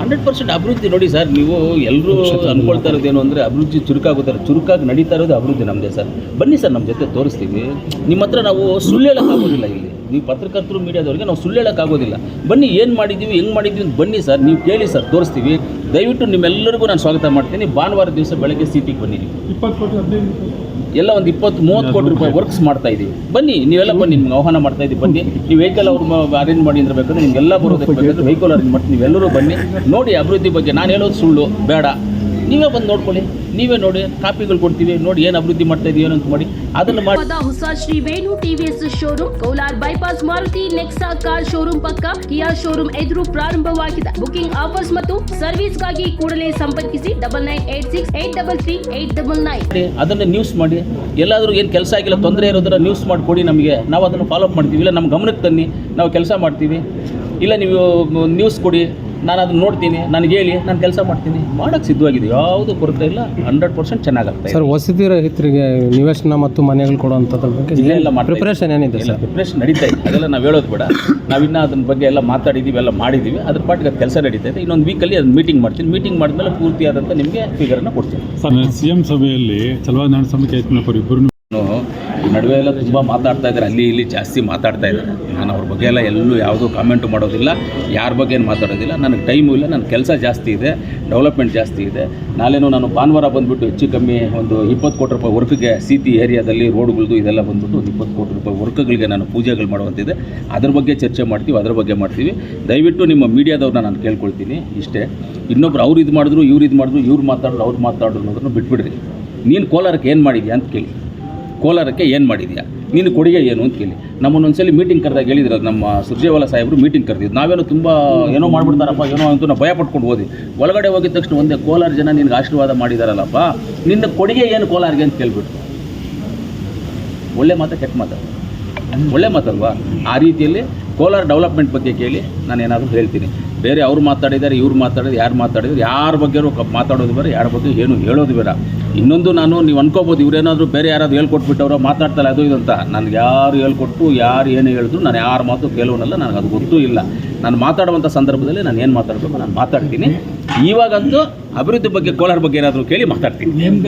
Hundred percent ಅಭಿವೃದ್ಧಿ ನೋಡಿ sir ನೀವು ಎಲ್ಲರೂ ಅನ್ಕೊಳ್ತಾ ಇರೋದೇನು ಅಂದರೆ ಅಭಿವೃದ್ಧಿ ಚುರುಕಾಗುತ್ತಾರೆ ಚುರುಕಾಗಿ ನಡೀತಾ ಇರೋದು ಅಭಿವೃದ್ಧಿ ನಮ್ಮದೇ ಸರ್. ಬನ್ನಿ ಸರ್ ನಮ್ಮ ಜೊತೆ ತೋರಿಸ್ತೀವಿ. ನಿಮ್ಮ ಹತ್ರ ನಾವು ಸುಳ್ಳು ಹೇಳೋಕ್ಕಾಗೋದಿಲ್ಲ ಇಲ್ಲಿ. ನೀವು ಪತ್ರಕರ್ತರು ಮೀಡಿಯಾದವ್ರಿಗೆ ನಾವು ಸುಳ್ಳು ಹೇಳೋಕ್ಕಾಗೋದಿಲ್ಲ ಬನ್ನಿ ಏನು ಮಾಡಿದ್ದೀವಿ ಹೆಂಗೆ ಮಾಡಿದ್ದೀವಿ ಅಂತ ಬನ್ನಿ ಸರ್ ನೀವು ಕೇಳಿ ಸರ್ ತೋರಿಸ್ತೀವಿ. ದಯವಿಟ್ಟು ನಿಮ್ಮೆಲ್ಲರಿಗೂ ನಾನು ಸ್ವಾಗತ ಮಾಡ್ತೀನಿ. ಭಾನುವಾರ ದಿವಸ ಬೆಳಗ್ಗೆ ಸೀಟಿಗೆ ಬನ್ನಿ ಎಲ್ಲ ಒಂದು ಇಪ್ಪತ್ತು ಮೂವತ್ತು ಕೋಟಿ ರೂಪಾಯಿ ವರ್ಕ್ಸ್ ಮಾಡ್ತಾ ಇದ್ದೀವಿ. ಬನ್ನಿ ನೀವೆಲ್ಲ ಬನ್ನಿ ನಿಮ್ಗೆ ಆಹ್ವಾನ ಮಾಡ್ತಾ ಇದ್ದೀವಿ. ಬನ್ನಿ ನೀವು ವೆಹಿಕಲ್ ಅವ್ರು ಅರೇಂಜ್ ಮಾಡಿ ಅಂದ್ರೆ ಬೇಕಾದ್ರೆ ನಿಮ್ಗೆಲ್ಲ ಬರೋದಕ್ಕೆ ಬೇಕಾದ್ರೆ ವೆಹಿಕಲ್ ಅರೇಂಜ್ ಮಾಡ್ತೀನಿ. ನೀವೆಲ್ಲರೂ ಬನ್ನಿ. ನೋಡಿ ಅಭಿವೃದ್ಧಿ ಬಗ್ಗೆ ನಾನು ಹೇಳೋದು ಸುಳ್ಳು ಬೇಡ. ನೀವೇ ಬಂದು ನೋಡ್ಕೊಳ್ಳಿ. ನೀವೇ ನೋಡಿ ಕಾಪಿಗಳು ಕೊಡ್ತೀವಿ. ನೋಡಿ ಏನು ಅಭಿವೃದ್ಧಿ ಮಾಡ್ತಾ ಇದೀವಿ ಏನಂತ ಮಾಡಿ. ಅದನ್ನು ಹೊಸ Shri Venu TVS showroom Kolar bypass Maruti Nexa car showroom ಪಕ್ಕ ಕಿಯಾ ಶೋರೂಮ್ ಎದುರು ಪ್ರಾರಂಭವಾಗಿದೆ. ಬುಕಿಂಗ್ ಆಫರ್ಸ್ ಮತ್ತು ಸರ್ವಿಸ್ಗಾಗಿ ಕೂಡಲೇ ಸಂಪರ್ಕಿಸಿ double nine eight six eight double three eight double nine. ಅದನ್ನು ನ್ಯೂಸ್ ಮಾಡಿ. ಎಲ್ಲಾದರೂ ಏನು ಕೆಲಸ ಆಗಿಲ್ಲ ತೊಂದರೆ ಇರೋದನ್ನ ನ್ಯೂಸ್ ಮಾಡಿಕೊಡಿ ನಮಗೆ. ನಾವು ಅದನ್ನು ಫಾಲೋ ಅಪ್ ಮಾಡ್ತೀವಿ. ಇಲ್ಲ ನಮ್ಮ ಗಮನಕ್ಕೆ ತನ್ನಿ ನಾವು ಕೆಲಸ ಮಾಡ್ತೀವಿ. ಇಲ್ಲ ನೀವು ನ್ಯೂಸ್ ಕೊಡಿ. ನಾನು ಅದನ್ನ ನೋಡ್ತೀನಿ ನನಗೆ ಹೇಳಿ ನಾನು ಕೆಲಸ ಮಾಡ್ತೀನಿ. ಮಾಡೋಕ್ಕೆ ಸಿದ್ಧವಾಗಿದೆ. ಯಾವುದು ಕೊರತೆ ಇಲ್ಲ ಹಂಡ್ರೆಡ್ ಪರ್ಸೆಂಟ್ ಚೆನ್ನಾಗುತ್ತೆ ಸರ್ ವಸತಿ ರಹಿತರಿಗೆ ನಿವೇಶನ ಮತ್ತು ಮನೆಗಳು ಕೊಡುವಂಥದ್ರ ಬಗ್ಗೆ ಇಲ್ಲೆಲ್ಲ ಮಾಡಿ ಪ್ರಿಪ್ರೇಷನ್ ಏನಿದೆ ಸರ್? ಪ್ರಿಪ್ರೇಷನ್ ನಡೀತಾ ಇದೆ. ಅದೆಲ್ಲ ನಾವು ಹೇಳೋದು ಬೇಡ. ನಾವಿನ್ನ ಅದ್ರ ಬಗ್ಗೆ ಎಲ್ಲ ಮಾತಾಡಿದ್ದೀವಿ ಎಲ್ಲ ಮಾಡಿದ್ದೀವಿ ಅದ್ರ ಪಾಟಿಗೆ ಕೆಲಸ ನಡೀತಾ ಇದೆ. ಇನ್ನೊಂದು ವೀಕಲ್ಲಿ ಅದನ್ನ ಮೀಟಿಂಗ್ ಮಾಡ್ತೀನಿ. ಮೀಟಿಂಗ್ ಮಾಡಿದ್ಮೇಲೆ ಪೂರ್ತಿಯಾದಂಥ ನಿಮಗೆ ಫಿಗರನ್ನು ಕೊಡ್ತೀನಿ. ಸರ್ ಸಿ ಎಂ ಸಭೆಯಲ್ಲಿ ಚಲವಾದಿ ಸಮಿತಿ ಆಯ್ತು ಇಬ್ಬರು ನಡುವೆ ಎಲ್ಲ ತುಂಬ ಮಾತಾಡ್ತಾ ಇದ್ದಾರೆ. ಅಲ್ಲಿ ಇಲ್ಲಿ ಜಾಸ್ತಿ ಮಾತಾಡ್ತಾ ಇದ್ದಾರೆ. ನಾನು ಅವ್ರ ಬಗ್ಗೆ ಎಲ್ಲ ಎಲ್ಲೂ ಯಾವುದೂ ಕಾಮೆಂಟು ಮಾಡೋದಿಲ್ಲ. ಯಾರ ಬಗ್ಗೆ ಏನು ಮಾತಾಡೋದಿಲ್ಲ. ನನಗೆ ಟೈಮು ಇಲ್ಲ. ನನ್ನ ಕೆಲಸ ಜಾಸ್ತಿ ಇದೆ. ಡೆವಲಪ್ಮೆಂಟ್ ಜಾಸ್ತಿ ಇದೆ. ನಾಳೆನೂ ನಾನು ಭಾನುವಾರ ಬಂದುಬಿಟ್ಟು ಹೆಚ್ಚು ಕಮ್ಮಿ ಒಂದು ಇಪ್ಪತ್ತು ಕೋಟಿ ರೂಪಾಯಿ ವರ್ಕ್ಗೆ ಸಿಟಿ ಏರಿಯಾದಲ್ಲಿ ರೋಡ್ಗಳದ್ದು ಇದೆಲ್ಲ ಬಂದುಬಿಟ್ಟು ಒಂದು ಇಪ್ಪತ್ತು ಕೋಟಿ ರೂಪಾಯಿ ವರ್ಕ್ಗಳಿಗೆ ನಾನು ಪೂಜೆಗಳು ಮಾಡುವಂತಿದೆ. ಅದ್ರ ಬಗ್ಗೆ ಚರ್ಚೆ ಮಾಡ್ತೀವಿ. ಅದ್ರ ಬಗ್ಗೆ ಮಾಡ್ತೀವಿ. ದಯವಿಟ್ಟು ನಿಮ್ಮ ಮೀಡಿಯಾದವ್ರನ್ನ ನಾನು ಕೇಳ್ಕೊಳ್ತೀನಿ. ಇಷ್ಟೇ. ಇನ್ನೊಬ್ರು ಅವ್ರು ಇದು ಮಾಡಿದ್ರು, ಇವ್ರು ಇದು ಮಾಡಿದ್ರು, ಇವ್ರು ಮಾತಾಡಿದ್ರು ಅವ್ರು ಮಾತಾಡಿದ್ರು ಅನ್ನೋದನ್ನು ಬಿಟ್ಬಿಡ್ರಿ. ನೀನು ಕೋಲಾರಕ್ಕೆ ಏನು ಮಾಡಿದ್ಯಾ ಅಂತ ಕೇಳಿ. ಕೋಲಾರಕ್ಕೆ ಏನು ಮಾಡಿದೆಯಾ? ನೀನು ಕೊಡುಗೆ ಏನು ಅಂತ ಕೇಳಿ. ನಮ್ಮನ್ನು ಒಂದ್ಸಲಿ ಮೀಟಿಂಗ್ ಕರೆದಾಗ ಹೇಳಿದ್ರು ನಮ್ಮ ಸುರ್ಜೇವಾಲ ಸಾಹೇಬರು ಮೀಟಿಂಗ್ ಕರೆದಿದ್ದು. ನಾವೇನೋ ತುಂಬ ಏನೋ ಮಾಡ್ಬಿಡ್ತಾರಪ್ಪ, ಏನೋ ಅಂತ ನಾವು ಭಯ ಪಟ್ಕೊಂಡು ಹೋದಿ ಒಳಗಡೆ ಹೋಗಿದ ತಕ್ಷಣ ಒಂದೇ ಕೋಲಾರ ಜನ ನಿನ್ಗೆ ಆಶೀರ್ವಾದ ಮಾಡಿದಾರಲ್ಲಪ್ಪ. ನಿನ್ನ ಕೊಡುಗೆ ಏನು ಕೋಲಾರಿಗೆ ಅಂತ ಕೇಳ್ಬಿಟ್ಟು ಒಳ್ಳೆ ಮಾತಾ, ಕೆಟ್ಟ ಮಾತು. ಒಳ್ಳೆ ಮಾತಲ್ವಾ? ಆ ರೀತಿಯಲ್ಲಿ ಕೋಲಾರ ಡೆವಲಪ್ಮೆಂಟ್ ಬಗ್ಗೆ ಕೇಳಿ ನಾನು ಏನಾದರೂ ಹೇಳ್ತೀನಿ. ಬೇರೆ ಅವ್ರು ಮಾತಾಡಿದ್ದಾರೆ, ಇವ್ರು ಮಾತಾಡಿದ್ರು ಯಾರು ಮಾತಾಡಿದ್ರು ಯಾರ ಬಗ್ಗೆಯೂ ಮಾತಾಡೋದು ಬೇರೆ ಯಾರ ಬಗ್ಗೆ ಏನು ಹೇಳೋದು ಬೇಡ. ಇನ್ನೊಂದು ನಾನು ನೀವು ಅನ್ಕೋಬೋದು, ಇವರೇನಾದರೂ ಬೇರೆ ಯಾರಾದರೂ ಹೇಳ್ಕೊಟ್ಬಿಟ್ಟವ್ರು, ಮಾತಾಡ್ತಾರೆ, ಅದು ಇದು ಅಂತ. ನನಗೆ ಯಾರು ಹೇಳ್ಕೊಟ್ಟು ಯಾರು ಏನು ಹೇಳಿದ್ರು ನಾನು ಯಾರ ಮಾತು ಕೇಳೋನಲ್ಲ ನನಗೆ ಅದು ಗೊತ್ತೂ ಇಲ್ಲ. ನಾನು ಮಾತಾಡುವಂಥ ಸಂದರ್ಭದಲ್ಲಿ ನಾನು ಏನು ಮಾತಾಡಬೇಕು, ನಾನು ಮಾತಾಡ್ತೀನಿ. ಇವಾಗಂತೂ ಅಭಿವೃದ್ಧಿ ಬಗ್ಗೆ, ಕೋಲಾರ ಬಗ್ಗೆ ಏನಾದರೂ ಕೇಳಿ ಮಾತಾಡ್ತೀನಿ.